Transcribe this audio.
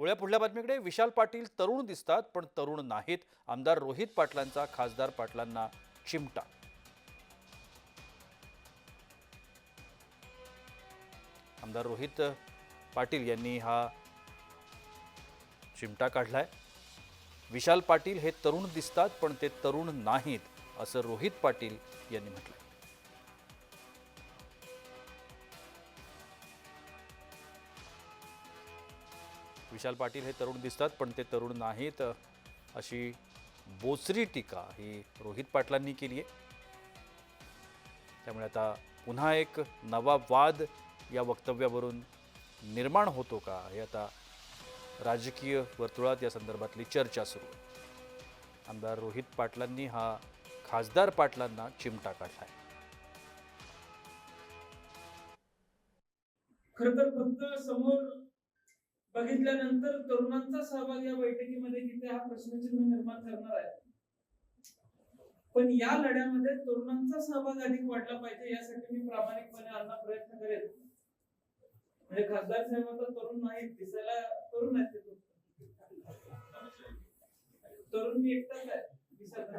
वळ्या पुढल्या बातमीकडे विशाल पाटील तरुण दिसतात पण तरुण नाहीत. आमदार रोहित पाटलांचा खासदार पाटलांना चिमटा. आमदार रोहित पाटील यांनी हा चिमटा काढलाय. विशाल पाटील हे तरुण दिसतात पण ते तरुण नाहीत असं रोहित पाटील यांनी म्हटलं विशाल पाटील हे तरुण दिसतात पण ते तरुण नाहीत. अशी बोचरी टीका ही रोहित पाटलांनी केली आहे. त्यामुळे आता पुन्हा एक नवा वाद या वक्तव्यावरून निर्माण होतो का हे आता राजकीय वर्तुळात या संदर्भातली चर्चा सुरू आहे. आमदार रोहित पाटलांनी हा खासदार पाटलांना चिमटा काढला आहे खर तर फक्त समोर बघितल्यानंतर तरुणांचा सहभाग या बैठकीमध्ये किती हा प्रश्नचिन्ह निर्माण करणार आहे. पण या लढ्यामध्ये तरुणांचा सहभाग अधिक वाढला पाहिजे यासाठी मी प्रामाणिकपणे आणा प्रयत्न करेन. म्हणजे खासदार साहेब आता तरुण नाहीत दिसायला तरुण आहेत ते तरुण मी एकटाच आहे दिसत